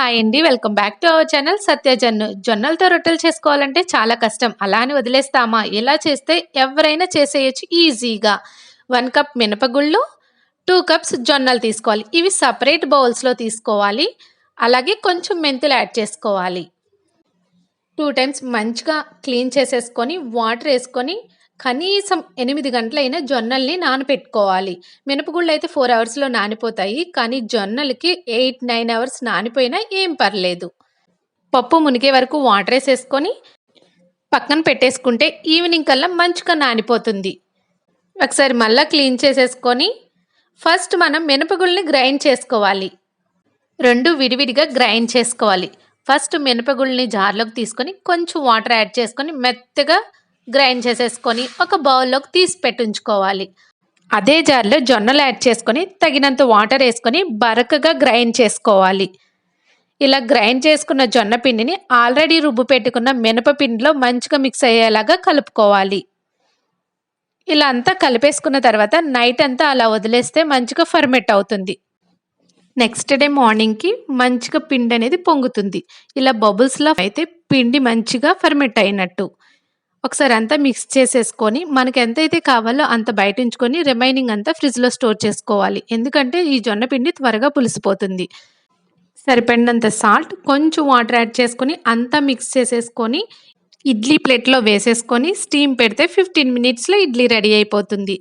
Hi అండి welcome back to our channel. సత్యజన్ను జొన్నలతో రొట్టెలు చేసుకోవాలంటే చాలా కష్టం. అలా అని వదిలేస్తామా? ఇలా చేస్తే ఎవరైనా చేసేయచ్చు ఈజీగా. వన్ కప్ మినపగుళ్ళు టూ కప్స్ జొన్నలు తీసుకోవాలి. ఇవి సపరేట్ బౌల్స్లో తీసుకోవాలి. అలాగే కొంచెం మెంతులు యాడ్ చేసుకోవాలి. టూ టైమ్స్ మంచిగా క్లీన్ చేసేసుకొని వాటర్ వేసుకొని కనీసం ఎనిమిది గంటలైనా జొన్నల్ని నానపెట్టుకోవాలి. మినపగుళ్ళు అయితే ఫోర్ అవర్స్లో నానిపోతాయి. కానీ జొన్నలకి ఎయిట్ నైన్ అవర్స్ నానిపోయినా ఏం పర్లేదు. పప్పు మునిగే వరకు వాటర్ వేసేసుకొని పక్కన పెట్టేసుకుంటే ఈవినింగ్ కల్లా మంచిగా నానిపోతుంది. ఒకసారి మళ్ళీ క్లీన్ చేసేసుకొని ఫస్ట్ మనం మినపగుళ్ళని గ్రైండ్ చేసుకోవాలి. రెండు విడివిడిగా గ్రైండ్ చేసుకోవాలి. ఫస్ట్ మినపగుళ్ళని జార్లోకి తీసుకొని కొంచెం వాటర్ యాడ్ చేసుకొని మెత్తగా గ్రైండ్ చేసేసుకొని ఒక బౌల్లోకి తీసి పెట్టుంచుకోవాలి. అదే జార్లో జొన్నలు యాడ్ చేసుకొని తగినంత వాటర్ వేసుకొని బరకగా గ్రైండ్ చేసుకోవాలి. ఇలా గ్రైండ్ చేసుకున్న జొన్న పిండిని ఆల్రెడీ రుబ్బు పెట్టుకున్న మినపపిండిలో మంచిగా మిక్స్ అయ్యేలాగా కలుపుకోవాలి. ఇలా అంతా కలిపేసుకున్న తర్వాత నైట్ అంతా అలా వదిలేస్తే మంచిగా ఫర్మెట్ అవుతుంది. నెక్స్ట్ డే మార్నింగ్కి మంచిగా పిండి అనేది పొంగుతుంది. ఇలా బబుల్స్లో అయితే పిండి మంచిగా ఫర్మెట్ అయినట్టు. ఒకసారి అంతా మిక్స్ చేసేసుకొని మనకి ఎంతైతే కావాలో అంత బయట ఉంచుకొని రిమైనింగ్ అంతా ఫ్రిడ్జ్లో స్టోర్ చేసుకోవాలి. ఎందుకంటే ఈ జొన్న పిండి త్వరగా పులిసిపోతుంది. సరిపడినంత సాల్ట్ కొంచెం వాటర్ యాడ్ చేసుకొని అంతా మిక్స్ చేసేసుకొని ఇడ్లీ ప్లేట్లో వేసేసుకొని స్టీమ్ పెడితే ఫిఫ్టీన్ మినిట్స్లో ఇడ్లీ రెడీ అయిపోతుంది.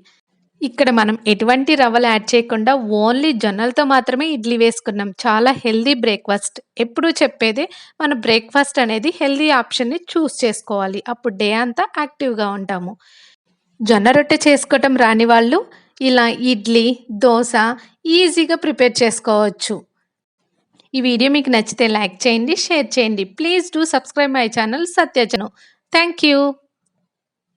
ఇక్కడ మనం ఎటువంటి రవ్వలు యాడ్ చేయకుండా ఓన్లీ జొన్నలతో మాత్రమే ఇడ్లీ వేసుకున్నాం. చాలా హెల్దీ బ్రేక్ఫాస్ట్. ఎప్పుడూ చెప్పేదే మన బ్రేక్ఫాస్ట్ అనేది హెల్దీ ఆప్షన్ని చూస్ చేసుకోవాలి. అప్పుడు డే అంతా యాక్టివ్గా ఉంటాము. జొన్న రొట్టె చేసుకోవటం రాని వాళ్ళు ఇలా ఇడ్లీ దోశ ఈజీగా ప్రిపేర్ చేసుకోవచ్చు. ఈ వీడియో మీకు నచ్చితే లైక్ చేయండి షేర్ చేయండి. Please do subscribe my channel Satyajanu thank you.